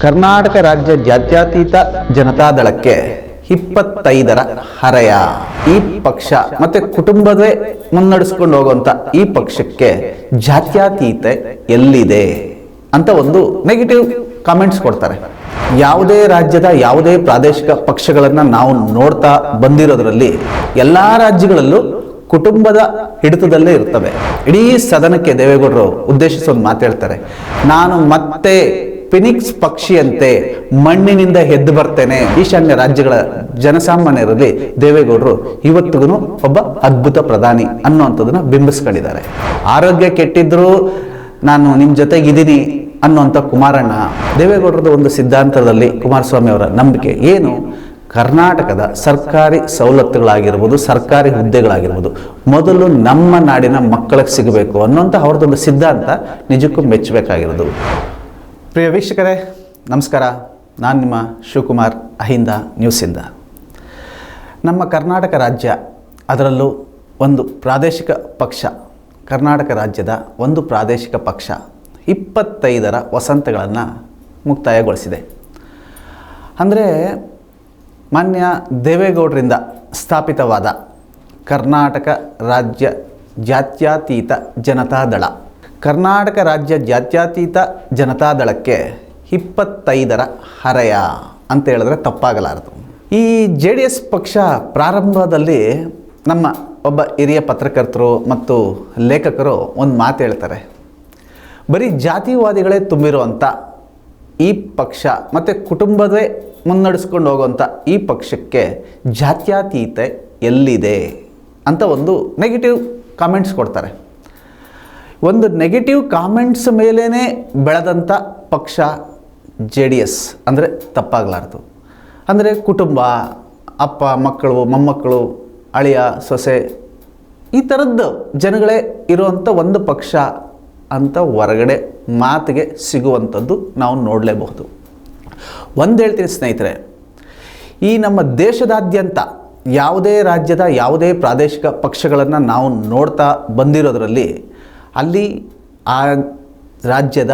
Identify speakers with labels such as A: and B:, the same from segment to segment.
A: ಕರ್ನಾಟಕ ರಾಜ್ಯ ಜಾತ್ಯತೀತ ಜನತಾದಳಕ್ಕೆ ಇಪ್ಪತ್ತೈದರ ಹರೆಯ ಈ ಪಕ್ಷ ಮತ್ತೆ ಕುಟುಂಬವೇ ಮುನ್ನಡೆಸ್ಕೊಂಡು ಹೋಗುವಂತ ಈ ಪಕ್ಷಕ್ಕೆ ಜಾತ್ಯತೀತ ಎಲ್ಲಿದೆ ಅಂತ ಒಂದು ನೆಗೆಟಿವ್ ಕಾಮೆಂಟ್ಸ್ ಕೊಡ್ತಾರೆ. ಯಾವುದೇ ರಾಜ್ಯದ ಯಾವುದೇ ಪ್ರಾದೇಶಿಕ ಪಕ್ಷಗಳನ್ನ ನಾವು ನೋಡ್ತಾ ಬಂದಿರೋದ್ರಲ್ಲಿ ಎಲ್ಲಾ ರಾಜ್ಯಗಳಲ್ಲೂ ಕುಟುಂಬದ ಹಿಡಿತದಲ್ಲೇ ಇರ್ತವೆ. ಇಡೀ ಸದನಕ್ಕೆ ದೇವೇಗೌಡರು ಉದ್ದೇಶಿಸಿ ಒಂದು ಮಾತು ನಾನು ಮತ್ತೆ ಫಿನಿಕ್ಸ್ ಪಕ್ಷಿಯಂತೆ ಮಣ್ಣಿನಿಂದ ಎದ್ದು ಬರ್ತೇನೆ. ಈಶಾನ್ಯ ರಾಜ್ಯಗಳ ಜನಸಾಮಾನ್ಯರಲ್ಲಿ ದೇವೇಗೌಡರು ಇವತ್ತಿಗೂ ಒಬ್ಬ ಅದ್ಭುತ ಪ್ರಧಾನಿ ಅನ್ನುವಂಥದ್ದನ್ನ ಬಿಂಬಿಸ್ಕೊಂಡಿದ್ದಾರೆ. ಆರೋಗ್ಯ ಕೆಟ್ಟಿದ್ರು ನಾನು ನಿಮ್ಮ ಜೊತೆಗಿದ್ದೀನಿ ಅನ್ನುವಂಥ ಕುಮಾರಣ್ಣ, ದೇವೇಗೌಡರದ ಒಂದು ಸಿದ್ಧಾಂತದಲ್ಲಿ ಕುಮಾರಸ್ವಾಮಿ ಅವರ ನಂಬಿಕೆ ಏನು? ಕರ್ನಾಟಕದ ಸರ್ಕಾರಿ ಸವಲತ್ತುಗಳಾಗಿರ್ಬೋದು, ಸರ್ಕಾರಿ ಹುದ್ದೆಗಳಾಗಿರ್ಬೋದು, ಮೊದಲು ನಮ್ಮ ನಾಡಿನ ಮಕ್ಕಳಿಗೆ ಸಿಗಬೇಕು ಅನ್ನೋಂಥ ಅವ್ರದ್ದೊಂದು ಸಿದ್ಧಾಂತ ನಿಜಕ್ಕೂ ಮೆಚ್ಚಬೇಕಾಗಿರೋದು. ಪ್ರಿಯ ವೀಕ್ಷಕರೇ, ನಮಸ್ಕಾರ. ನಾನು ನಿಮ್ಮ ಶಿವಕುಮಾರ್ ಅಹಿಂದ ನ್ಯೂಸಿಂದ. ನಮ್ಮ ಕರ್ನಾಟಕ ರಾಜ್ಯ ಅದರಲ್ಲೂ ಒಂದು ಪ್ರಾದೇಶಿಕ ಪಕ್ಷ, ಕರ್ನಾಟಕ ರಾಜ್ಯದ ಒಂದು ಪ್ರಾದೇಶಿಕ ಪಕ್ಷ ಇಪ್ಪತ್ತೈದರ ವಸಂತಗಳನ್ನು ಮುಕ್ತಾಯಗೊಳಿಸಿದೆ. ಅಂದರೆ ಮಾನ್ಯ ದೇವೇಗೌಡರಿಂದ ಸ್ಥಾಪಿತವಾದ ಕರ್ನಾಟಕ ರಾಜ್ಯ ಜಾತ್ಯತೀತ ಜನತಾದಳ ಕರ್ನಾಟಕ ರಾಜ್ಯ ಜಾತ್ಯತೀತ ಜನತಾದಳಕ್ಕೆ ಇಪ್ಪತ್ತೈದರ ಹರೆಯ ಅಂತ ಹೇಳಿದ್ರೆ ತಪ್ಪಾಗಲಾರದು. ಈ ಜೆ ಡಿ ಎಸ್ ಪಕ್ಷ ಪ್ರಾರಂಭದಲ್ಲಿ ನಮ್ಮ ಒಬ್ಬ ಹಿರಿಯ ಪತ್ರಕರ್ತರು ಮತ್ತು ಲೇಖಕರು ಒಂದು ಮಾತು ಹೇಳ್ತಾರೆ. ಬರೀ ಜಾತಿವಾದಿಗಳೇ ತುಂಬಿರುವಂಥ ಈ ಪಕ್ಷ ಮತ್ತು ಕುಟುಂಬವೇ ಮುನ್ನಡೆಸ್ಕೊಂಡು ಹೋಗುವಂಥ ಈ ಪಕ್ಷಕ್ಕೆ ಜಾತ್ಯಾತೀತೆ ಎಲ್ಲಿದೆ ಅಂತ ಒಂದು ನೆಗೆಟಿವ್ ಕಾಮೆಂಟ್ಸ್ ಕೊಡ್ತಾರೆ. ಒಂದು ನೆಗೆಟಿವ್ ಕಾಮೆಂಟ್ಸ್ ಮೇಲೇ ಬೆಳೆದಂಥ ಪಕ್ಷ ಜೆ ಡಿ ಎಸ್ ಅಂದರೆ ತಪ್ಪಾಗಲಾರ್ದು. ಅಂದರೆ ಕುಟುಂಬ, ಅಪ್ಪ, ಮಕ್ಕಳು, ಮೊಮ್ಮಕ್ಕಳು, ಅಳಿಯ, ಸೊಸೆ, ಈ ಥರದ್ದು ಜನಗಳೇ ಇರುವಂಥ ಒಂದು ಪಕ್ಷ ಅಂತ ಹೊರಗಡೆ ಮಾತಿಗೆ ಸಿಗುವಂಥದ್ದು ನಾವು ನೋಡಲೇಬಹುದು. ಒಂದು ಹೇಳ್ತೀನಿ ಸ್ನೇಹಿತರೆ, ಈ ನಮ್ಮ ದೇಶದಾದ್ಯಂತ ಯಾವುದೇ ರಾಜ್ಯದ ಯಾವುದೇ ಪ್ರಾದೇಶಿಕ ಪಕ್ಷಗಳನ್ನು ನಾವು ನೋಡ್ತಾ ಬಂದಿರೋದರಲ್ಲಿ ಅಲ್ಲಿ ಆ ರಾಜ್ಯದ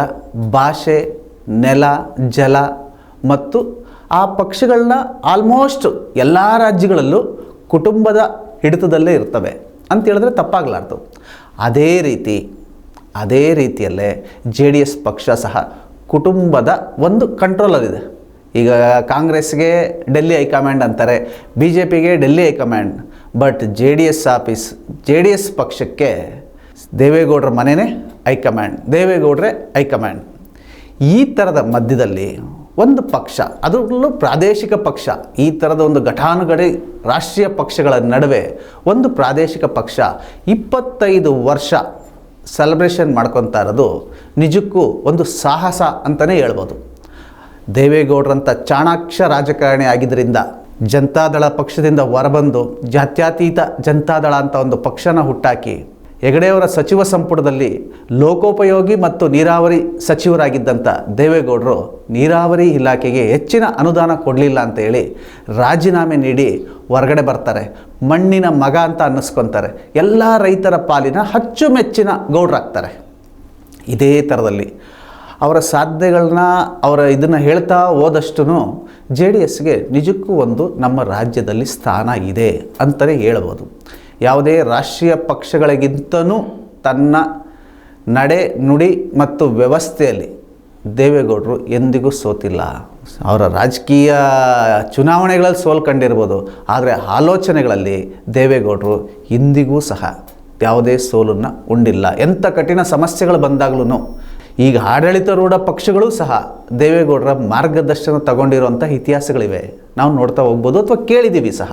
A: ಭಾಷೆ, ನೆಲ, ಜಲ ಮತ್ತು ಆ ಪಕ್ಷಗಳನ್ನ ಆಲ್ಮೋಸ್ಟ್ ಎಲ್ಲ ರಾಜ್ಯಗಳಲ್ಲೂ ಕುಟುಂಬದ ಹಿಡಿತದಲ್ಲೇ ಇರ್ತವೆ. ಅಂತ ಹೇಳಿದ್ರೆ ತಪ್ಪಾಗಲಾರ್ದು. ಅದೇ ರೀತಿ, ಅದೇ ರೀತಿಯಲ್ಲೇ ಜೆ ಡಿ ಎಸ್ ಪಕ್ಷ ಸಹ ಕುಟುಂಬದ ಒಂದು ಕಂಟ್ರೋಲಲ್ಲಿದೆ ಈಗ ಕಾಂಗ್ರೆಸ್ಗೆ ಡೆಲ್ಲಿ ಹೈಕಮಾಂಡ್ ಅಂತಾರೆ, ಬಿ ಜೆ ಪಿಗೆ Delhi high command, but J D S office, J D S ಪಕ್ಷಕ್ಕೆ ದೇವೇಗೌಡರ ಮನೆಯೇ ಹೈಕಮಾಂಡ್ ದೇವೇಗೌಡರೇ ಹೈಕಮಾಂಡ್ ಈ ಥರದ ಮಧ್ಯದಲ್ಲಿ ಒಂದು ಪಕ್ಷ, ಅದರಲ್ಲೂ ಪ್ರಾದೇಶಿಕ ಪಕ್ಷ, ಈ ಥರದ ಒಂದು ಘಟಾನುಘಟಿ ರಾಷ್ಟ್ರೀಯ ಪಕ್ಷಗಳ ನಡುವೆ ಒಂದು ಪ್ರಾದೇಶಿಕ ಪಕ್ಷ ಇಪ್ಪತ್ತೈದು ವರ್ಷ ಸೆಲೆಬ್ರೇಷನ್ ಮಾಡ್ಕೊತಾ ಇರೋದು ನಿಜಕ್ಕೂ ಒಂದು ಸಾಹಸ ಅಂತಲೇ ಹೇಳ್ಬೋದು. ದೇವೇಗೌಡರಂಥ ಚಾಣಾಕ್ಷ ರಾಜಕಾರಣಿ ಆಗಿದ್ದರಿಂದ ಜನತಾದಳ ಪಕ್ಷದಿಂದ ಹೊರಬಂದು ಜಾತ್ಯತೀತ ಜನತಾದಳ ಅಂತ ಒಂದು ಪಕ್ಷನ ಹುಟ್ಟಾಕಿ ಹೆಗಡೆಯವರ ಸಚಿವ ಸಂಪುಟದಲ್ಲಿ ಲೋಕೋಪಯೋಗಿ ಮತ್ತು ನೀರಾವರಿ ಸಚಿವರಾಗಿದ್ದಂಥ ದೇವೇಗೌಡರು ನೀರಾವರಿ ಇಲಾಖೆಗೆ ಹೆಚ್ಚಿನ ಅನುದಾನ ಕೊಡಲಿಲ್ಲ ಅಂತ ಹೇಳಿ ರಾಜೀನಾಮೆ ನೀಡಿ ಹೊರಗಡೆ ಬರ್ತಾರೆ. ಮಣ್ಣಿನ ಮಗ ಅಂತ ಅನ್ನಿಸ್ಕೊತಾರೆ. ಎಲ್ಲ ರೈತರ ಪಾಲಿನ ಅಚ್ಚುಮೆಚ್ಚಿನ ಗೌಡರಾಗ್ತಾರೆ. ಇದೇ ಥರದಲ್ಲಿ ಅವರ ಸಾಧ್ಯಗಳನ್ನ ಅವರ ಇದನ್ನು ಹೇಳ್ತಾ ಹೋದಷ್ಟು ಜೆ ಡಿ ಎಸ್ಗೆ ನಿಜಕ್ಕೂ ಒಂದು ನಮ್ಮ ರಾಜ್ಯದಲ್ಲಿ ಸ್ಥಾನ ಇದೆ ಅಂತಲೇ ಹೇಳ್ಬೋದು. ಯಾವುದೇ ರಾಷ್ಟ್ರೀಯ ಪಕ್ಷಗಳಿಗಿಂತನೂ ತನ್ನ ನಡೆ, ನುಡಿ ಮತ್ತು ವ್ಯವಸ್ಥೆಯಲ್ಲಿ ದೇವೇಗೌಡರು ಎಂದಿಗೂ ಸೋತಿಲ್ಲ. ಅವರ ರಾಜಕೀಯ ಚುನಾವಣೆಗಳಲ್ಲಿ ಸೋಲ್ ಕಂಡಿರ್ಬೋದು ಆದರೆ ಆಲೋಚನೆಗಳಲ್ಲಿ ದೇವೇಗೌಡರು ಇಂದಿಗೂ ಸಹ ಯಾವುದೇ ಸೋಲನ್ನು ಉಂಡಿಲ್ಲ. ಎಂಥ ಕಠಿಣ ಸಮಸ್ಯೆಗಳು ಬಂದಾಗಲೂ ಈಗ ಆಡಳಿತಾರೂಢ ಪಕ್ಷಗಳು ಸಹ ದೇವೇಗೌಡರ ಮಾರ್ಗದರ್ಶನ ತಗೊಂಡಿರುವಂಥ ಇತಿಹಾಸಗಳಿವೆ. ನಾವು ನೋಡ್ತಾ ಹೋಗ್ಬೋದು ಅಥವಾ ಕೇಳಿದ್ದೀವಿ ಸಹ.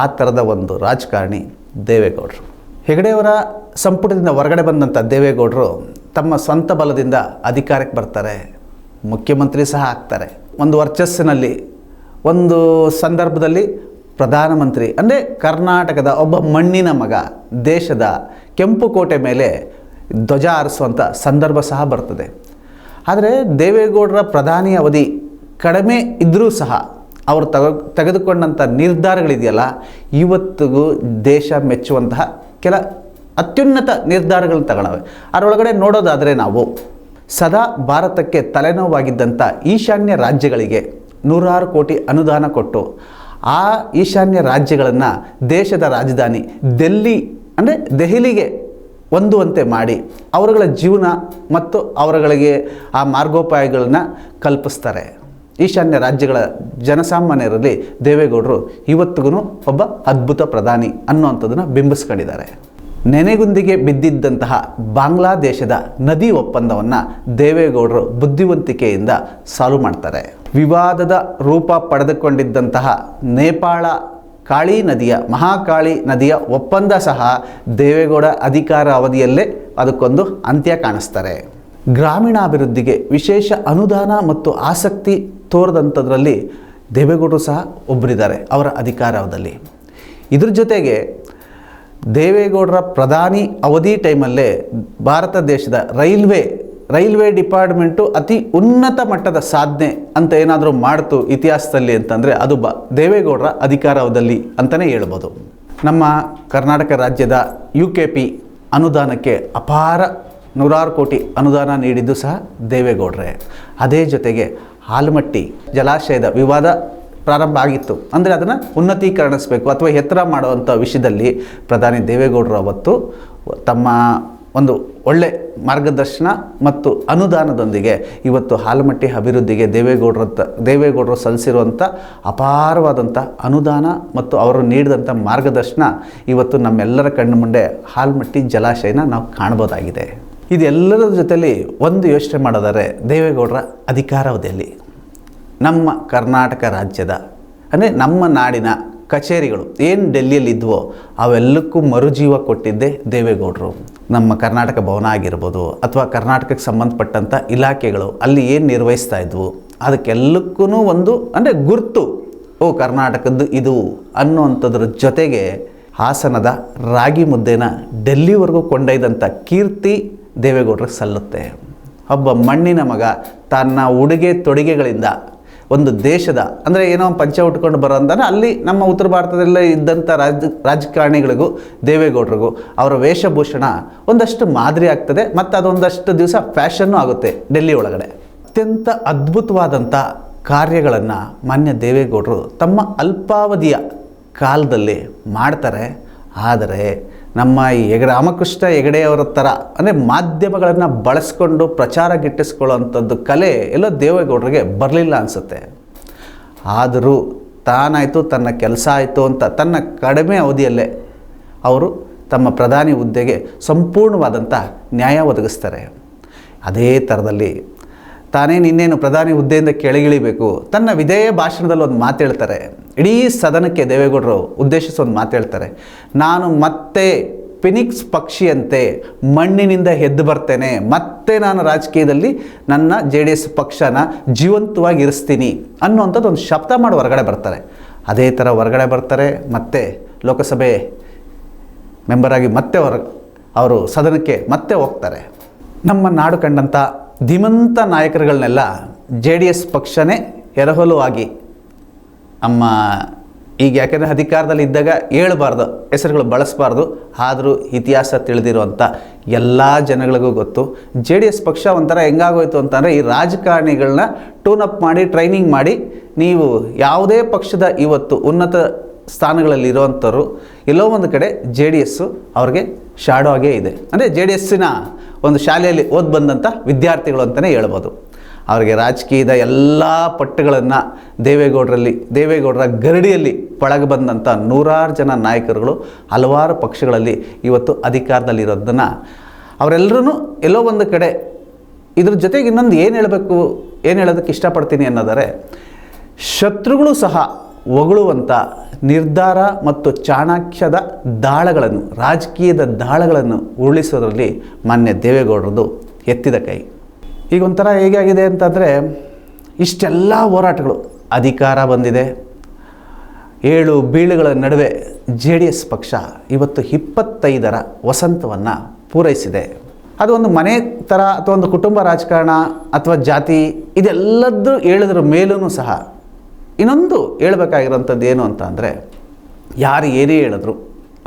A: ಆ ಥರದ ಒಂದು ರಾಜಕಾರಣಿ ದೇವೇಗೌಡರು. ಹೆಗಡೆಯವರ ಸಂಪುಟದಿಂದ ಹೊರಗಡೆ ಬಂದಂಥ ದೇವೇಗೌಡರು ತಮ್ಮ ಸ್ವಂತ ಬಲದಿಂದ ಅಧಿಕಾರಕ್ಕೆ ಬರ್ತಾರೆ. ಮುಖ್ಯಮಂತ್ರಿ ಸಹ ಆಗ್ತಾರೆ. ಒಂದು ವರ್ಚಸ್ಸಿನಲ್ಲಿ, ಒಂದು ಸಂದರ್ಭದಲ್ಲಿ ಪ್ರಧಾನಮಂತ್ರಿ, ಅಂದರೆ ಕರ್ನಾಟಕದ ಒಬ್ಬ ಮಣ್ಣಿನ ಮಗ, ದೇಶದ ಕೆಂಪು ಕೋಟೆ ಮೇಲೆ ಧ್ವಜ ಹಾರಿಸುವಂಥ ಸಂದರ್ಭ ಸಹ ಬರ್ತದೆ. ಆದರೆ ದೇವೇಗೌಡರ ಪ್ರಧಾನಿ ಅವಧಿ ಕಡಿಮೆ ಇದ್ದರೂ ಸಹ ಅವರು ತಗ ತೆಗೆದುಕೊಂಡಂಥ ನಿರ್ಧಾರಗಳಿದೆಯಲ್ಲ, ಇವತ್ತಿಗೂ ದೇಶ ಮೆಚ್ಚುವಂತಹ ಕೆಲ ಅತ್ಯುನ್ನತ ನಿರ್ಧಾರಗಳನ್ನ ತಗೊಳ್ಳವೆ ಅದರೊಳಗಡೆ ನೋಡೋದಾದರೆ ನಾವು, ಸದಾ ಭಾರತಕ್ಕೆ ತಲೆನೋವಾಗಿದ್ದಂಥ ಈಶಾನ್ಯ ರಾಜ್ಯಗಳಿಗೆ ನೂರಾರು ಕೋಟಿ ಅನುದಾನ ಕೊಟ್ಟು, ಆ ಈಶಾನ್ಯ ರಾಜ್ಯಗಳನ್ನು ದೇಶದ ರಾಜಧಾನಿ ದೆಲ್ಲಿ, ಅಂದರೆ ದೆಹಲಿಗೆ ಹೊಂದುವಂತೆ ಮಾಡಿ, ಅವರುಗಳ ಜೀವನ ಮತ್ತು ಅವರುಗಳಿಗೆ ಆ ಮಾರ್ಗೋಪಾಯಗಳನ್ನು ಕಲ್ಪಿಸ್ತಾರೆ. ಈಶಾನ್ಯ ರಾಜ್ಯಗಳ ಜನಸಾಮಾನ್ಯರಲ್ಲಿ ದೇವೇಗೌಡರು ಇವತ್ತಿಗೂ ಒಬ್ಬ ಅದ್ಭುತ ಪ್ರಧಾನಿ ಅನ್ನುವಂಥದ್ದನ್ನು ಬಿಂಬಿಸ್ಕೊಂಡಿದ್ದಾರೆ. ನೆನೆಗುಂದಿಗೆ ಬಿದ್ದಿದ್ದಂತಹ ಬಾಂಗ್ಲಾದೇಶದ ನದಿ ಒಪ್ಪಂದವನ್ನು ದೇವೇಗೌಡರು ಬುದ್ಧಿವಂತಿಕೆಯಿಂದ ಸಾಲ್ವ್ ಮಾಡ್ತಾರೆ. ವಿವಾದದ ರೂಪ ಪಡೆದುಕೊಂಡಿದ್ದಂತಹ ನೇಪಾಳ ಕಾಳಿ ನದಿಯ, ಮಹಾಕಾಳಿ ನದಿಯ ಒಪ್ಪಂದ ಸಹ ದೇವೇಗೌಡ ಅಧಿಕಾರ ಅವಧಿಯಲ್ಲೇ ಅದಕ್ಕೊಂದು ಅಂತ್ಯ ಕಾಣಿಸ್ತಾರೆ. ಗ್ರಾಮೀಣಾಭಿವೃದ್ಧಿಗೆ ವಿಶೇಷ ಅನುದಾನ ಮತ್ತು ಆಸಕ್ತಿ ತೋರದಂಥದ್ರಲ್ಲಿ ದೇವೇಗೌಡರು ಸಹ ಒಬ್ಬರಿದ್ದಾರೆ ಅವರ ಅಧಿಕಾರದಲ್ಲಿ ಇದ್ರ ಜೊತೆಗೆ ದೇವೇಗೌಡರ ಪ್ರಧಾನಿ ಅವಧಿ ಟೈಮಲ್ಲೇ ಭಾರತ ದೇಶದ ರೈಲ್ವೆ ರೈಲ್ವೆ ಡಿಪಾರ್ಟ್ಮೆಂಟು ಅತಿ ಉನ್ನತ ಮಟ್ಟದ ಸಾಧನೆ ಅಂತ ಏನಾದರೂ ಮಾಡ್ತು ಇತಿಹಾಸದಲ್ಲಿ ಅಂತಂದರೆ ಅದು ಬ, ದೇವೇಗೌಡರ ಅಧಿಕಾರದಲ್ಲಿ ಅಂತಲೇ ಹೇಳ್ಬೋದು. ನಮ್ಮ ಕರ್ನಾಟಕ ರಾಜ್ಯದ ಯು ಕೆ ಪಿ ಅನುದಾನಕ್ಕೆ ಅಪಾರ ನೂರಾರು ಕೋಟಿ ಅನುದಾನ ನೀಡಿದ್ದು ಸಹ ದೇವೇಗೌಡರೇ. ಅದೇ ಜೊತೆಗೆ ಹಾಲ್ಮಟ್ಟಿ ಜಲಾಶಯದ ವಿವಾದ ಪ್ರಾರಂಭ ಆಗಿತ್ತು. ಅಂದರೆ ಅದನ್ನು ಉನ್ನತೀಕರಣಿಸಬೇಕು ಅಥವಾ ಎತ್ತರ ಮಾಡುವಂಥ ವಿಷಯದಲ್ಲಿ ಪ್ರಧಾನಿ ದೇವೇಗೌಡರು ಅವತ್ತು ತಮ್ಮ ಒಂದು ಒಳ್ಳೆ ಮಾರ್ಗದರ್ಶನ ಮತ್ತು ಅನುದಾನದೊಂದಿಗೆ ಇವತ್ತು ಹಾಲ್ಮಟ್ಟಿ ಅಭಿವೃದ್ಧಿಗೆ ದೇವೇಗೌಡರ ದೇವೇಗೌಡರು ಸಲ್ಲಿಸಿರುವಂಥ ಅಪಾರವಾದಂಥ ಅನುದಾನ ಮತ್ತು ಅವರು ನೀಡಿದಂಥ ಮಾರ್ಗದರ್ಶನ ಇವತ್ತು ನಮ್ಮೆಲ್ಲರ ಕಣ್ಣು ಮುಂದೆ ಹಾಲ್ಮಟ್ಟಿ ಜಲಾಶಯನ ನಾವು ಕಾಣ್ಬೋದಾಗಿದೆ ಇದೆಲ್ಲರ ಜೊತೆಯಲ್ಲಿ ಒಂದು ಯೋಚನೆ ಮಾಡೋದಾದರೆ ದೇವೇಗೌಡರ ಅಧಿಕಾರಾವಧಿಯಲ್ಲಿ ನಮ್ಮ ಕರ್ನಾಟಕ ರಾಜ್ಯದ, ಅಂದರೆ ನಮ್ಮ ನಾಡಿನ ಕಚೇರಿಗಳು ಏನು ಡೆಲ್ಲಿಯಲ್ಲಿದ್ವೋ ಅವೆಲ್ಲಕ್ಕೂ ಮರುಜೀವ ಕೊಟ್ಟಿದ್ದೇ ದೇವೇಗೌಡರು. ನಮ್ಮ ಕರ್ನಾಟಕ ಭವನ ಆಗಿರ್ಬೋದು ಅಥವಾ ಕರ್ನಾಟಕಕ್ಕೆ ಸಂಬಂಧಪಟ್ಟಂಥ ಇಲಾಖೆಗಳು ಅಲ್ಲಿ ಏನು ನಿರ್ವಹಿಸ್ತಾ ಇದ್ವು ಅದಕ್ಕೆಲ್ಲಕ್ಕೂ ಒಂದು, ಅಂದರೆ ಗುರುತು, ಓ ಕರ್ನಾಟಕದ್ದು ಇದು ಅನ್ನುವಂಥದ್ರ ಜೊತೆಗೆ ಹಾಸನದ ರಾಗಿ ಮುದ್ದೆನ ಡೆಲ್ಲಿವರೆಗೂ ಕೊಂಡೊಯ್ದಂಥ ಕೀರ್ತಿ ದೇವೇಗೌಡರಿಗೆ ಸಲ್ಲುತ್ತೆ. ಒಬ್ಬ ಮಣ್ಣಿನ ಮಗ ತನ್ನ ಉಡುಗೆ ತೊಡುಗೆಗಳಿಂದ ಒಂದು ದೇಶದ, ಅಂದರೆ ಏನೋ ಪಂಚ ಉಟ್ಕೊಂಡು ಬರೋ ಅಂತಾನೆ ಅಲ್ಲಿ ನಮ್ಮ ಉತ್ತರ ಭಾರತದಲ್ಲೇ ಇದ್ದಂಥ ರಾಜ, ರಾಜಕಾರಣಿಗಳಿಗೂ, ದೇವೇಗೌಡರಿಗೂ ಅವರ ವೇಷಭೂಷಣ ಒಂದಷ್ಟು ಮಾದರಿ ಆಗ್ತದೆ, ಮತ್ತು ಅದೊಂದಷ್ಟು ದಿವಸ ಫ್ಯಾಷನ್ನು ಆಗುತ್ತೆ ಡೆಲ್ಲಿ ಒಳಗಡೆ. ಅತ್ಯಂತ ಅದ್ಭುತವಾದಂಥ ಕಾರ್ಯಗಳನ್ನು ಮಾನ್ಯ ದೇವೇಗೌಡರು ತಮ್ಮ ಅಲ್ಪಾವಧಿಯ ಕಾಲದಲ್ಲಿ ಮಾಡ್ತಾರೆ. ಆದರೆ ನಮ್ಮ ಹೆಗಡೆ ರಾಮಕೃಷ್ಣ ಹೆಗಡೆಯವರ ಥರ, ಅಂದರೆ ಮಾಧ್ಯಮಗಳನ್ನು ಬಳಸ್ಕೊಂಡು ಪ್ರಚಾರ ಗಿಟ್ಟಿಸ್ಕೊಳ್ಳೋವಂಥದ್ದು ಕಲೆ ಎಲ್ಲೋ ದೇವೇಗೌಡರಿಗೆ ಬರಲಿಲ್ಲ ಅನಿಸುತ್ತೆ. ಆದರೂ ತಾನಾಯಿತು, ತನ್ನ ಕೆಲಸ ಆಯಿತು ಅಂತ, ತನ್ನ ಕಡಿಮೆ ಅವಧಿಯಲ್ಲೇ ಅವರು ತಮ್ಮ ಪ್ರಧಾನಿ ಹುದ್ದೆಗೆ ಸಂಪೂರ್ಣವಾದಂಥ ನ್ಯಾಯ ಒದಗಿಸ್ತಾರೆ. ಅದೇ ಥರದಲ್ಲಿ ತಾನೇ ನಿನ್ನೇನು ಪ್ರಧಾನಿ ಹುದ್ದೆಯಿಂದ ಕೆಳಗಿಳಿಬೇಕು, ತನ್ನ ವಿಧೇಯ ಭಾಷಣದಲ್ಲಿ ಒಂದು ಮಾತು ಹೇಳ್ತಾರೆ. ಇಡೀ ಸದನಕ್ಕೆ ದೇವೇಗೌಡರು ಉದ್ದೇಶಿಸಿ ಒಂದು ಮಾತು ಹೇಳ್ತಾರೆ. ನಾನು ಮತ್ತೆ ಫಿನಿಕ್ಸ್ ಪಕ್ಷಿಯಂತೆ ಮಣ್ಣಿನಿಂದ ಎದ್ದು ಬರ್ತೇನೆ. ಮತ್ತೆ ನಾನು ರಾಜಕೀಯದಲ್ಲಿ ನನ್ನ ಜೆ ಡಿ ಎಸ್ ಪಕ್ಷನ ಜೀವಂತವಾಗಿ ಇರಿಸ್ತೀನಿ ಅನ್ನುವಂಥದ್ದು ಒಂದು ಶಬ್ದ ಮಾಡಿ ಹೊರಗಡೆ ಬರ್ತಾರೆ. ಅದೇ ಥರ ಹೊರಗಡೆ ಬರ್ತಾರೆ, ಮತ್ತೆ ಲೋಕಸಭೆ ಮೆಂಬರಾಗಿ ಮತ್ತೆ ಹೊರ ಅವರು ಸದನಕ್ಕೆ ಮತ್ತೆ ಹೋಗ್ತಾರೆ. ನಮ್ಮ ನಾಡು ಕಂಡಂಥ ಧೀಮಂತ ನಾಯಕರುಗಳನ್ನೆಲ್ಲ ಜೆ ಡಿ ಎಸ್ ಪಕ್ಷನೇ ಎರಹೊಲುವಾಗಿ ನಮ್ಮ ಈಗ ಯಾಕೆಂದರೆ ಅಧಿಕಾರದಲ್ಲಿ ಇದ್ದಾಗ ಹೇಳಬಾರ್ದು, ಹೆಸರುಗಳು ಬಳಸಬಾರ್ದು, ಆದರೂ ಇತಿಹಾಸ ತಿಳಿದಿರುವಂಥ ಎಲ್ಲ ಜನಗಳಿಗೂ ಗೊತ್ತು. ಜೆ ಡಿ ಎಸ್ ಪಕ್ಷ ಒಂಥರ ಹೆಂಗಾಗೋಯ್ತು ಅಂತಂದರೆ ಈ ರಾಜಕಾರಣಿಗಳನ್ನ ಟೂನ್ ಅಪ್ ಮಾಡಿ ಟ್ರೈನಿಂಗ್ ಮಾಡಿ, ನೀವು ಯಾವುದೇ ಪಕ್ಷದ ಇವತ್ತು ಉನ್ನತ ಸ್ಥಾನಗಳಲ್ಲಿ ಇರುವಂಥವ್ರು, ಎಲ್ಲೋ ಒಂದು ಕಡೆ ಜೆ ಡಿ ಎಸ್ಸು ಅವ್ರಿಗೆ ಶಾಡೋ ಆಗೇ ಇದೆ. ಅಂದರೆ ಜೆ ಡಿ ಎಸ್ಸಿನ ಒಂದು ಶಾಲೆಯಲ್ಲಿ ಓದಿ ಬಂದಂಥ ವಿದ್ಯಾರ್ಥಿಗಳು ಅಂತಲೇ ಹೇಳ್ಬೋದು. ಅವರಿಗೆ ರಾಜಕೀಯದ ಎಲ್ಲ ಪಟ್ಟುಗಳನ್ನು ದೇವೇಗೌಡರಲ್ಲಿ, ದೇವೇಗೌಡರ ಗರಡಿಯಲ್ಲಿ ಪಳಗ ಬಂದಂಥ ನೂರಾರು ಜನ ನಾಯಕರುಗಳು ಹಲವಾರು ಪಕ್ಷಗಳಲ್ಲಿ ಇವತ್ತು ಅಧಿಕಾರದಲ್ಲಿರೋದನ್ನು ಅವರೆಲ್ಲರೂ ಎಲ್ಲೋ ಒಂದು ಕಡೆ ಇದ್ರ ಜೊತೆಗೆ ಇನ್ನೊಂದು ಏನು ಹೇಳಬೇಕು, ಏನು ಹೇಳೋದಕ್ಕೆ ಇಷ್ಟಪಡ್ತೀನಿ ಅನ್ನೋದರೆ ಶತ್ರುಗಳು ಸಹ ಹೊಗಳುವಂಥ ನಿರ್ಧಾರ ಮತ್ತು ಚಾಣಾಕ್ಷದ ದಾಳಗಳನ್ನು, ರಾಜಕೀಯದ ದಾಳಗಳನ್ನು ಉರುಳಿಸೋದರಲ್ಲಿ ಮಾನ್ಯ ದೇವೇಗೌಡರದು ಎತ್ತಿದ ಕೈ. ಈಗ ಒಂಥರ ಹೇಗಾಗಿದೆ ಅಂತಂದರೆ ಇಷ್ಟೆಲ್ಲ ಹೋರಾಟಗಳು, ಅಧಿಕಾರ ಬಂದಿದೆ. ಏಳು ಬೀಳುಗಳ ನಡುವೆ ಜೆ ಡಿ ಎಸ್ ಪಕ್ಷ ಇವತ್ತು ಇಪ್ಪತ್ತೈದರ ವಸಂತವನ್ನು ಪೂರೈಸಿದೆ. ಅದು ಒಂದು ಮನೆ ಥರ ಅಥವಾ ಒಂದು ಕುಟುಂಬ ರಾಜಕಾರಣ ಅಥವಾ ಜಾತಿ, ಇದೆಲ್ಲದ್ದು ಹೇಳಿದ್ರ ಮೇಲೂ ಸಹ ಇನ್ನೊಂದು ಹೇಳ್ಬೇಕಾಗಿರೋಂಥದ್ದು ಏನು ಅಂತ ಅಂದರೆ, ಯಾರು ಏನೇ ಹೇಳಿದ್ರು,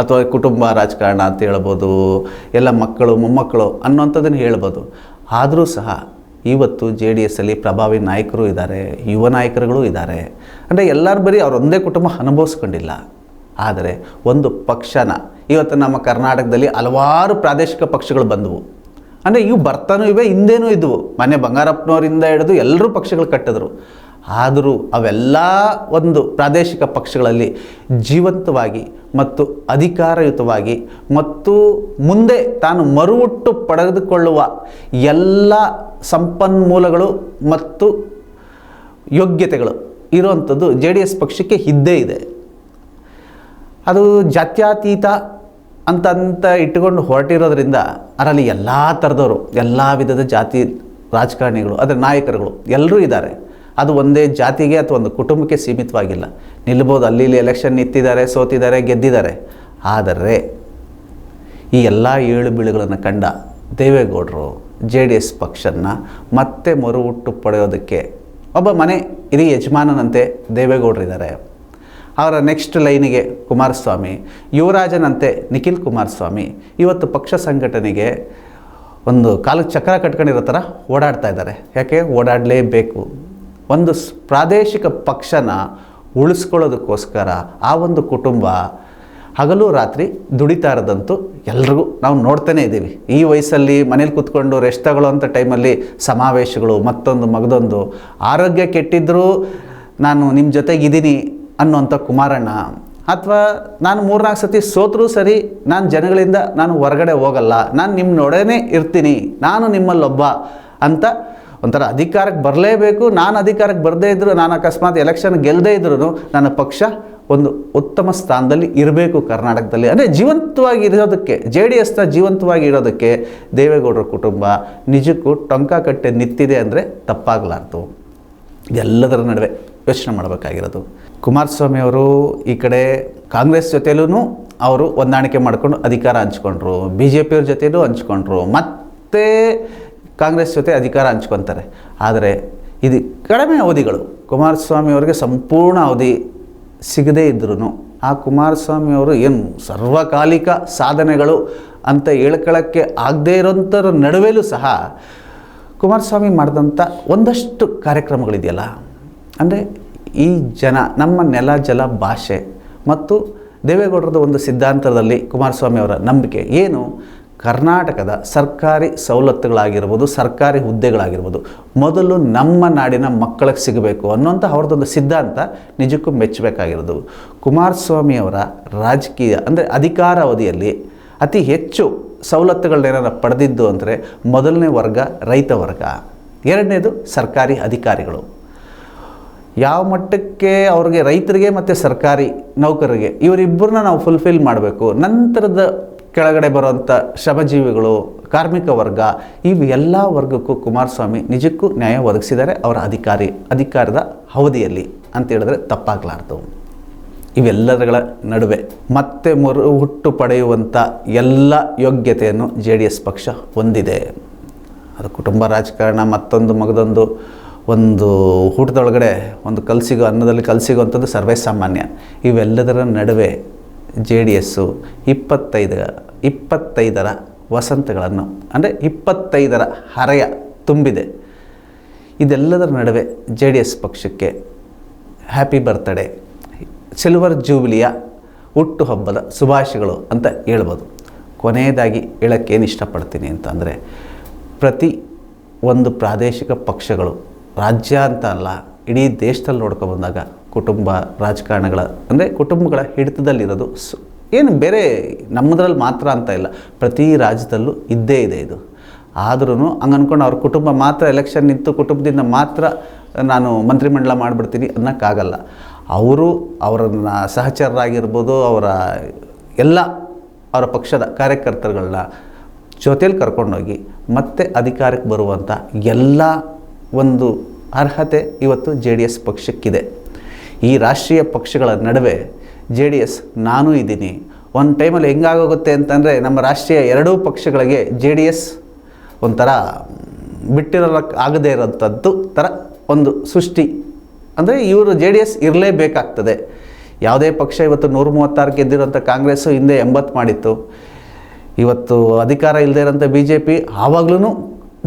A: ಅಥವಾ ಕುಟುಂಬ ರಾಜಕಾರಣ ಅಂತ ಹೇಳ್ಬೋದು, ಎಲ್ಲ ಮಕ್ಕಳು, ಮೊಮ್ಮಕ್ಕಳು ಅನ್ನೋಂಥದ್ದನ್ನು ಹೇಳ್ಬೋದು. ಆದರೂ ಸಹ ಇವತ್ತು ಜೆ ಡಿ ಎಸ್ಸಲ್ಲಿ ಪ್ರಭಾವಿ ನಾಯಕರು ಇದ್ದಾರೆ, ಯುವ ನಾಯಕರುಗಳು ಇದ್ದಾರೆ. ಅಂದರೆ ಎಲ್ಲರೂ ಬರೀ ಅವರೊಂದೇ ಕುಟುಂಬ ಅನುಭವಿಸ್ಕೊಂಡಿಲ್ಲ. ಆದರೆ ಒಂದು ಪಕ್ಷನ, ಇವತ್ತು ನಮ್ಮ ಕರ್ನಾಟಕದಲ್ಲಿ ಹಲವಾರು ಪ್ರಾದೇಶಿಕ ಪಕ್ಷಗಳು ಬಂದವು. ಅಂದರೆ ಇವು ಬರ್ತಾನೂ ಇವೆ, ಹಿಂದೇನೂ ಇದ್ದವು ಮನೆ ಬಂಗಾರಪ್ಪನವರಿಂದ ಹಿಡಿದು ಎಲ್ಲರೂ ಪಕ್ಷಗಳು ಕಟ್ಟಿದ್ರು. ಆದರೂ ಅವೆಲ್ಲ ಒಂದು ಪ್ರಾದೇಶಿಕ ಪಕ್ಷಗಳಲ್ಲಿ ಜೀವಂತವಾಗಿ ಮತ್ತು ಅಧಿಕಾರಯುತವಾಗಿ ಮತ್ತು ಮುಂದೆ ತಾನು ಮರುಹುಟ್ಟು ಪಡೆದುಕೊಳ್ಳುವ ಎಲ್ಲ ಸಂಪನ್ಮೂಲಗಳು ಮತ್ತು ಯೋಗ್ಯತೆಗಳು ಇರುವಂಥದ್ದು ಜೆ ಡಿ ಎಸ್ ಪಕ್ಷಕ್ಕೆ ಇದ್ದೇ ಇದೆ. ಅದು ಜಾತ್ಯತೀತ ಅಂತ ಅಂತ ಇಟ್ಟುಕೊಂಡು ಹೊರಟಿರೋದ್ರಿಂದ ಅದರಲ್ಲಿ ಎಲ್ಲ ಥರದವರು, ಎಲ್ಲ ವಿಧದ ಜಾತಿ ರಾಜಕಾರಣಿಗಳು ಅದರ ನಾಯಕರುಗಳು ಎಲ್ಲರೂ ಇದ್ದಾರೆ. ಅದು ಒಂದೇ ಜಾತಿಗೆ ಅಥವಾ ಒಂದು ಕುಟುಂಬಕ್ಕೆ ಸೀಮಿತವಾಗಿಲ್ಲ. ನಿಲ್ಬೋದು ಅಲ್ಲಿ ಇಲ್ಲಿ ಎಲೆಕ್ಷನ್ ನಿಂತಿದ್ದಾರೆ, ಸೋತಿದ್ದಾರೆ, ಗೆದ್ದಿದ್ದಾರೆ. ಆದರೆ ಈ ಎಲ್ಲ ಏಳು ಬೀಳುಗಳನ್ನು ಕಂಡ ದೇವೇಗೌಡರು ಜೆ ಡಿ ಎಸ್ ಪಕ್ಷನ ಮತ್ತೆ ಮರುಹುಟ್ಟು ಪಡೆಯೋದಕ್ಕೆ ಒಬ್ಬ ಮನೆ ಹಿರಿಯ ಯಜಮಾನನಂತೆ ದೇವೇಗೌಡರಿದ್ದಾರೆ ಅವರ ನೆಕ್ಸ್ಟ್ ಲೈನಿಗೆ ಕುಮಾರಸ್ವಾಮಿ, ಯುವರಾಜನಂತೆ ನಿಖಿಲ್ ಕುಮಾರಸ್ವಾಮಿ ಇವತ್ತು ಪಕ್ಷ ಸಂಘಟನೆಗೆ ಒಂದು ಕಾಲಕ್ಕೆ ಚಕ್ರ ಕಟ್ಕೊಂಡಿರೋ ಥರ ಓಡಾಡ್ತಾ ಇದ್ದಾರೆ. ಯಾಕೆ? ಓಡಾಡಲೇಬೇಕು. ಒಂದು ಪ್ರಾದೇಶಿಕ ಪಕ್ಷನ ಉಳಿಸ್ಕೊಳ್ಳೋದಕ್ಕೋಸ್ಕರ ಆ ಒಂದು ಕುಟುಂಬ ಹಗಲು ರಾತ್ರಿ ದುಡಿತಾ ಇರೋದಂತೂ ಎಲ್ರಿಗೂ ನಾವು ನೋಡ್ತಾನೆ ಇದ್ದೀವಿ. ಈ ವಯಸ್ಸಲ್ಲಿ ಮನೇಲಿ ಕೂತ್ಕೊಂಡು ರೆಸ್ಟ್ ತಗೊಳ್ಳೋಂಥ ಟೈಮಲ್ಲಿ ಸಮಾವೇಶಗಳು, ಮತ್ತೊಂದು, ಮಗದೊಂದು. ಆರೋಗ್ಯ ಕೆಟ್ಟಿದ್ದರೂ ನಾನು ನಿಮ್ಮ ಜೊತೆಗಿದ್ದೀನಿ ಅನ್ನೋಂಥ ಕುಮಾರಣ್ಣ. ಅಥವಾ ನಾನು ಮೂರ್ನಾಲ್ಕು ಸತಿ ಸೋತ್ರೂ ಸರಿ, ನಾನು ಜನಗಳಿಂದ ನಾನು ಹೊರಗಡೆ ಹೋಗಲ್ಲ. ನಾನು ನಿಮ್ಮ ನೋಡೇ ಇರ್ತೀನಿ. ನಾನು ನಿಮ್ಮಲ್ಲೊಬ್ಬ ಅಂತ ಒಂಥರ ಅಧಿಕಾರಕ್ಕೆ ಬರಲೇಬೇಕು. ನಾನು ಅಧಿಕಾರಕ್ಕೆ ಬರದೇ ಇದ್ದರೂ ನಾನು ಅಕಸ್ಮಾತ್ ಎಲೆಕ್ಷನ್ ಗೆಲ್ಲದೇ ಇದ್ರೂ ನನ್ನ ಪಕ್ಷ ಒಂದು ಉತ್ತಮ ಸ್ಥಾನದಲ್ಲಿ ಇರಬೇಕು ಕರ್ನಾಟಕದಲ್ಲಿ. ಅಂದರೆ ಜೀವಂತವಾಗಿ ಇರೋದಕ್ಕೆ, ಜೆ ಡಿ ಎಸ್ನ ಜೀವಂತವಾಗಿ ಇರೋದಕ್ಕೆ ದೇವೇಗೌಡರ ಕುಟುಂಬ ನಿಜಕ್ಕೂ ಟೊಂಕ ಕಟ್ಟೆ ನಿಂತಿದೆ ಅಂದರೆ ತಪ್ಪಾಗಲಾರ್ದು. ಎಲ್ಲದರ ನಡುವೆ ಯೋಚನೆ ಮಾಡಬೇಕಾಗಿರೋದು. ಕುಮಾರಸ್ವಾಮಿ ಅವರು ಈ ಕಡೆ ಕಾಂಗ್ರೆಸ್ ಜೊತೆಲೂ ಅವರು ಹೊಂದಾಣಿಕೆ ಮಾಡಿಕೊಂಡು ಅಧಿಕಾರ ಹಂಚ್ಕೊಂಡ್ರು, ಬಿ ಜೆ ಪಿಯವ್ರ ಜೊತೆಲೂ ಹಂಚ್ಕೊಂಡ್ರು. ಮತ್ತೆ ಕಾಂಗ್ರೆಸ್ ಜೊತೆ ಅಧಿಕಾರ ಹಂಚ್ಕೊತಾರೆ. ಆದರೆ ಇದು ಕಡಿಮೆ ಅವಧಿಗಳು. ಕುಮಾರಸ್ವಾಮಿ ಅವರಿಗೆ ಸಂಪೂರ್ಣ ಅವಧಿ ಸಿಗದೇ ಇದ್ರೂ ಆ ಕುಮಾರಸ್ವಾಮಿ ಅವರು ಏನು ಸರ್ವಕಾಲಿಕ ಸಾಧನೆಗಳು ಅಂತ ಹೇಳ್ಕೊಳ್ಳೋಕ್ಕೆ ಆಗದೇ ಇರೋಂಥರ ನಡುವೆಲೂ ಸಹ ಕುಮಾರಸ್ವಾಮಿ ಮಾಡಿದಂಥ ಒಂದಷ್ಟು ಕಾರ್ಯಕ್ರಮಗಳಿದೆಯಲ್ಲ. ಅಂದರೆ ಈ ಜನ, ನಮ್ಮ ನೆಲ ಜಲ ಭಾಷೆ ಮತ್ತು ದೇವೇಗೌಡರದ ಒಂದು ಸಿದ್ಧಾಂತದಲ್ಲಿ ಕುಮಾರಸ್ವಾಮಿ ಅವರ ನಂಬಿಕೆ ಏನು? ಕರ್ನಾಟಕದ ಸರ್ಕಾರಿ ಸವಲತ್ತುಗಳಾಗಿರ್ಬೋದು, ಸರ್ಕಾರಿ ಹುದ್ದೆಗಳಾಗಿರ್ಬೋದು, ಮೊದಲು ನಮ್ಮ ನಾಡಿನ ಮಕ್ಕಳಿಗೆ ಸಿಗಬೇಕು ಅನ್ನೋಂಥ ಅವ್ರದ್ದೊಂದು ಸಿದ್ಧಾಂತ ನಿಜಕ್ಕೂ ಮೆಚ್ಚಬೇಕಾಗಿರೋದು. ಕುಮಾರಸ್ವಾಮಿಯವರ ರಾಜಕೀಯ ಅಂದರೆ ಅಧಿಕಾರಾವಧಿಯಲ್ಲಿ ಅತಿ ಹೆಚ್ಚು ಸವಲತ್ತುಗಳನ್ನೇನಾರ ಪಡೆದಿದ್ದು ಅಂದರೆ ಮೊದಲನೇ ವರ್ಗ ರೈತ ವರ್ಗ. ಎರಡನೇದು ಸರ್ಕಾರಿ ಅಧಿಕಾರಿಗಳು. ಯಾವ ಮಟ್ಟಕ್ಕೆ ಅವ್ರಿಗೆ ರೈತರಿಗೆ ಮತ್ತು ಸರ್ಕಾರಿ ನೌಕರರಿಗೆ, ಇವರಿಬ್ಬರನ್ನ ನಾವು ಫುಲ್ಫಿಲ್ ಮಾಡಬೇಕು. ನಂತರದ ಕೆಳಗಡೆ ಬರುವಂಥ ಶ್ರಮಜೀವಿಗಳು ಕಾರ್ಮಿಕ ವರ್ಗ ಇವು ಎಲ್ಲ ವರ್ಗಕ್ಕೂ ಕುಮಾರಸ್ವಾಮಿ ನಿಜಕ್ಕೂ ನ್ಯಾಯ ಒದಗಿಸಿದ್ದಾರೆ. ಅವರ ಅಧಿಕಾರಿ, ಅಧಿಕಾರದ ಅವಧಿಯಲ್ಲಿ ಅಂತ ಹೇಳಿದ್ರೆ ತಪ್ಪಾಗಲಾರ್ದು. ಇವೆಲ್ಲದರ ನಡುವೆ ಮತ್ತೆ ಮರು ಹುಟ್ಟು ಪಡೆಯುವಂಥ ಎಲ್ಲ ಯೋಗ್ಯತೆಯನ್ನು ಜೆ ಡಿ ಎಸ್ ಪಕ್ಷ ಹೊಂದಿದೆ. ಅದು ಕುಟುಂಬ ರಾಜಕಾರಣ, ಮತ್ತೊಂದು ಮಗದೊಂದು ಒಂದು ಊಟದೊಳಗಡೆ ಒಂದು ಕಲಸಿಗೋ, ಅನ್ನದಲ್ಲಿ ಕಲಸಿಗುವಂಥದ್ದು ಸರ್ವೇ ಸಾಮಾನ್ಯ. ಇವೆಲ್ಲದರ ನಡುವೆ ಜೆ ಡಿ ಎಸ್ಸು ಇಪ್ಪತ್ತೈದು, ಇಪ್ಪತ್ತೈದರ ವಸಂತಗಳನ್ನು, ಅಂದರೆ ಇಪ್ಪತ್ತೈದರ ಹರೆಯ ತುಂಬಿದೆ. ಇದೆಲ್ಲದರ ನಡುವೆ ಜೆ ಡಿ ಎಸ್ ಪಕ್ಷಕ್ಕೆ ಹ್ಯಾಪಿ ಬರ್ತ್ಡೇ ಸಿಲ್ವರ್ ಜೂಬಿಲಿಯ ಹುಟ್ಟುಹಬ್ಬದ ಶುಭಾಶಯಗಳು ಅಂತ ಹೇಳ್ಬೋದು. ಕೊನೆಯದಾಗಿ ಹೇಳೋಕ್ಕೇನು ಇಷ್ಟಪಡ್ತೀನಿ ಅಂತಂದರೆ ಪ್ರತಿ ಒಂದು ಪ್ರಾದೇಶಿಕ ಪಕ್ಷಗಳು ರಾಜ್ಯ ಅಂತ ಅಲ್ಲ, ಇಡೀ ದೇಶದಲ್ಲಿ ನೋಡ್ಕೊ ಬಂದಾಗ ಕುಟುಂಬ ರಾಜಕಾರಣಗಳ, ಅಂದರೆ ಕುಟುಂಬಗಳ ಹಿಡಿತದಲ್ಲಿರೋದು ಸೊ, ಏನು ಬೇರೆ ನಮ್ಮದ್ರಲ್ಲಿ ಮಾತ್ರ ಅಂತ ಇಲ್ಲ. ಪ್ರತಿ ರಾಜ್ಯದಲ್ಲೂ ಇದ್ದೇ ಇದೆ ಇದು. ಆದ್ರೂ ಹಂಗೆ ಅಂದ್ಕೊಂಡು ಅವ್ರ ಕುಟುಂಬ ಮಾತ್ರ ಎಲೆಕ್ಷನ್ ನಿಂತು ಕುಟುಂಬದಿಂದ ಮಾತ್ರ ನಾನು ಮಂತ್ರಿಮಂಡಲ ಮಾಡಿಬಿಡ್ತೀನಿ ಅನ್ನೋಕ್ಕಾಗಲ್ಲ. ಅವರು ಅವರನ್ನ ಸಹಚರರಾಗಿರ್ಬೋದು, ಅವರ ಎಲ್ಲ ಅವರ ಪಕ್ಷದ ಕಾರ್ಯಕರ್ತರುಗಳನ್ನ ಜೊತೆಯಲ್ಲಿ ಕರ್ಕೊಂಡೋಗಿ ಮತ್ತೆ ಅಧಿಕಾರಕ್ಕೆ ಬರುವಂಥ ಎಲ್ಲ ಒಂದು ಅರ್ಹತೆ ಇವತ್ತು ಜೆ ಡಿ ಎಸ್ ಪಕ್ಷಕ್ಕಿದೆ. ಈ ರಾಷ್ಟ್ರೀಯ ಪಕ್ಷಗಳ ನಡುವೆ ಜೆ ಡಿ ಎಸ್ ನಾನೂ ಇದ್ದೀನಿ. ಒಂದು ಟೈಮಲ್ಲಿ ಹೆಂಗಾಗೋಗುತ್ತೆ ಅಂತಂದರೆ ನಮ್ಮ ರಾಷ್ಟ್ರೀಯ ಎರಡೂ ಪಕ್ಷಗಳಿಗೆ ಜೆ ಡಿ ಎಸ್ ಒಂಥರ ಬಿಟ್ಟಿರೋಕ್ಕೆ ಆಗದೇ ಇರೋಂಥದ್ದು ಥರ ಒಂದು ಸೃಷ್ಟಿ. ಅಂದರೆ ಇವರು ಜೆ ಡಿ ಎಸ್ ಇರಲೇಬೇಕಾಗ್ತದೆ. ಯಾವುದೇ ಪಕ್ಷ ಇವತ್ತು ನೂರ ಮೂವತ್ತಾರು ಗೆದ್ದಿರೋಂಥ ಕಾಂಗ್ರೆಸ್ಸು ಹಿಂದೆ ಎಂಬತ್ತು ಮಾಡಿತ್ತು. ಇವತ್ತು ಅಧಿಕಾರ ಇಲ್ಲದೆ ಇರೋಂಥ ಬಿ ಜೆ ಪಿ ಆವಾಗಲೂ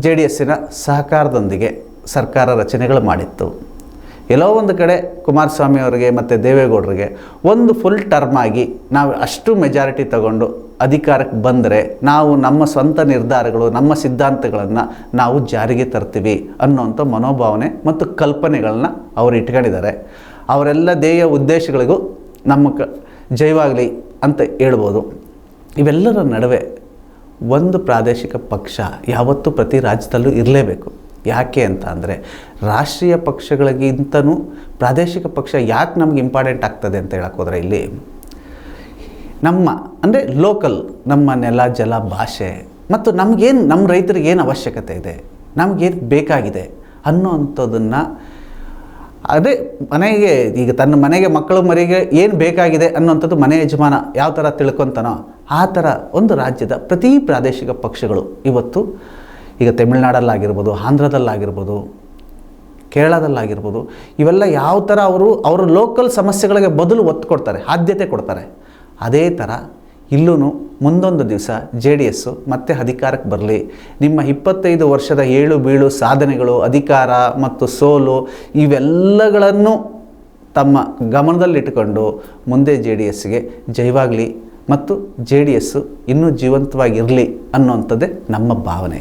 A: ಜೆ ಡಿ ಎಸ್ಸಿನ ಸಹಕಾರದೊಂದಿಗೆ ಸರ್ಕಾರ ರಚನೆಗಳು ಮಾಡಿತ್ತು. ಎಲ್ಲೋ ಒಂದು ಕಡೆ ಕುಮಾರಸ್ವಾಮಿ ಅವರಿಗೆ ಮತ್ತು ದೇವೇಗೌಡರಿಗೆ ಒಂದು ಫುಲ್ ಟರ್ಮ್ ಆಗಿ ನಾವು ಅಷ್ಟು ಮೆಜಾರಿಟಿ ತಗೊಂಡು ಅಧಿಕಾರಕ್ಕೆ ಬಂದರೆ ನಾವು ನಮ್ಮ ಸ್ವಂತ ನಿರ್ಧಾರಗಳು, ನಮ್ಮ ಸಿದ್ಧಾಂತಗಳನ್ನು ನಾವು ಜಾರಿಗೆ ತರ್ತೀವಿ ಅನ್ನೋಂಥ ಮನೋಭಾವನೆ ಮತ್ತು ಕಲ್ಪನೆಗಳನ್ನ ಅವರು ಇಟ್ಕೊಂಡಿದ್ದಾರೆ. ಅವರೆಲ್ಲ ಧ್ಯೇಯ ಉದ್ದೇಶಗಳಿಗೂ ನಮ್ಮ ಕ ಜೈವಾಗಲಿ ಅಂತ ಹೇಳ್ಬೋದು. ಇವೆಲ್ಲರ ನಡುವೆ ಒಂದು ಪ್ರಾದೇಶಿಕ ಪಕ್ಷ ಯಾವತ್ತೂ ಪ್ರತಿ ರಾಜ್ಯದಲ್ಲೂ ಇರಲೇಬೇಕು. ಯಾಕೆ ಅಂತ ಅಂದರೆ ರಾಷ್ಟ್ರೀಯ ಪಕ್ಷಗಳಿಗಿಂತನೂ ಪ್ರಾದೇಶಿಕ ಪಕ್ಷ ಯಾಕೆ ನಮ್ಗೆ ಇಂಪಾರ್ಟೆಂಟ್ ಆಗ್ತದೆ ಅಂತ ಹೇಳಕ್ಕೆ ಹೋದರೆ ಇಲ್ಲಿ ನಮ್ಮ, ಅಂದರೆ ಲೋಕಲ್ ನಮ್ಮ ನೆಲ, ಜಲ, ಭಾಷೆ ಮತ್ತು ನಮಗೇನು ನಮ್ಮ ರೈತರಿಗೆ ಏನು ಅವಶ್ಯಕತೆ ಇದೆ ನಮಗೇನು ಬೇಕಾಗಿದೆ ಅನ್ನೋ ಅಂಥದ್ದನ್ನು ಅದೇ ಮನೆಗೆ, ಈಗ ತನ್ನ ಮನೆಗೆ ಮಕ್ಕಳು ಮರಿಗೆ ಏನು ಬೇಕಾಗಿದೆ ಅನ್ನೋಂಥದ್ದು ಮನೆ ಯಜಮಾನ ಯಾವ ಥರ ತಿಳ್ಕೊತಾನೋ ಆ ಥರ ಒಂದು ರಾಜ್ಯದ ಪ್ರತಿ ಪ್ರಾದೇಶಿಕ ಪಕ್ಷಗಳು ಇವತ್ತು ಈಗ ತಮಿಳ್ನಾಡಲ್ಲಾಗಿರ್ಬೋದು, ಆಂಧ್ರದಲ್ಲಾಗಿರ್ಬೋದು, ಕೇರಳದಲ್ಲಾಗಿರ್ಬೋದು, ಇವೆಲ್ಲ ಯಾವ ಥರ ಅವರು ಅವರ ಲೋಕಲ್ ಸಮಸ್ಯೆಗಳಿಗೆ ಬದಲು ಒತ್ತು ಕೊಡ್ತಾರೆ, ಆದ್ಯತೆ ಕೊಡ್ತಾರೆ. ಅದೇ ಥರ ಇಲ್ಲೂ ಮುಂದೊಂದು ದಿವಸ ಜೆ ಡಿ ಎಸ್ಸು ಮತ್ತೆ ಅಧಿಕಾರಕ್ಕೆ ಬರಲಿ. ನಿಮ್ಮ ಇಪ್ಪತ್ತೈದು ವರ್ಷದ ಏಳು ಬೀಳು ಸಾಧನೆಗಳು, ಅಧಿಕಾರ ಮತ್ತು ಸೋಲು ಇವೆಲ್ಲಗಳನ್ನು ತಮ್ಮ ಗಮನದಲ್ಲಿಟ್ಟುಕೊಂಡು ಮುಂದೆ ಜೆ ಡಿ ಎಸ್ಗೆ ಜಯವಾಗಲಿ ಮತ್ತು ಜೆ ಡಿ ಎಸ್ಸು ಇನ್ನೂ ಜೀವಂತವಾಗಿರಲಿ ಅನ್ನೋವಂಥದ್ದೇ ನಮ್ಮ ಭಾವನೆ.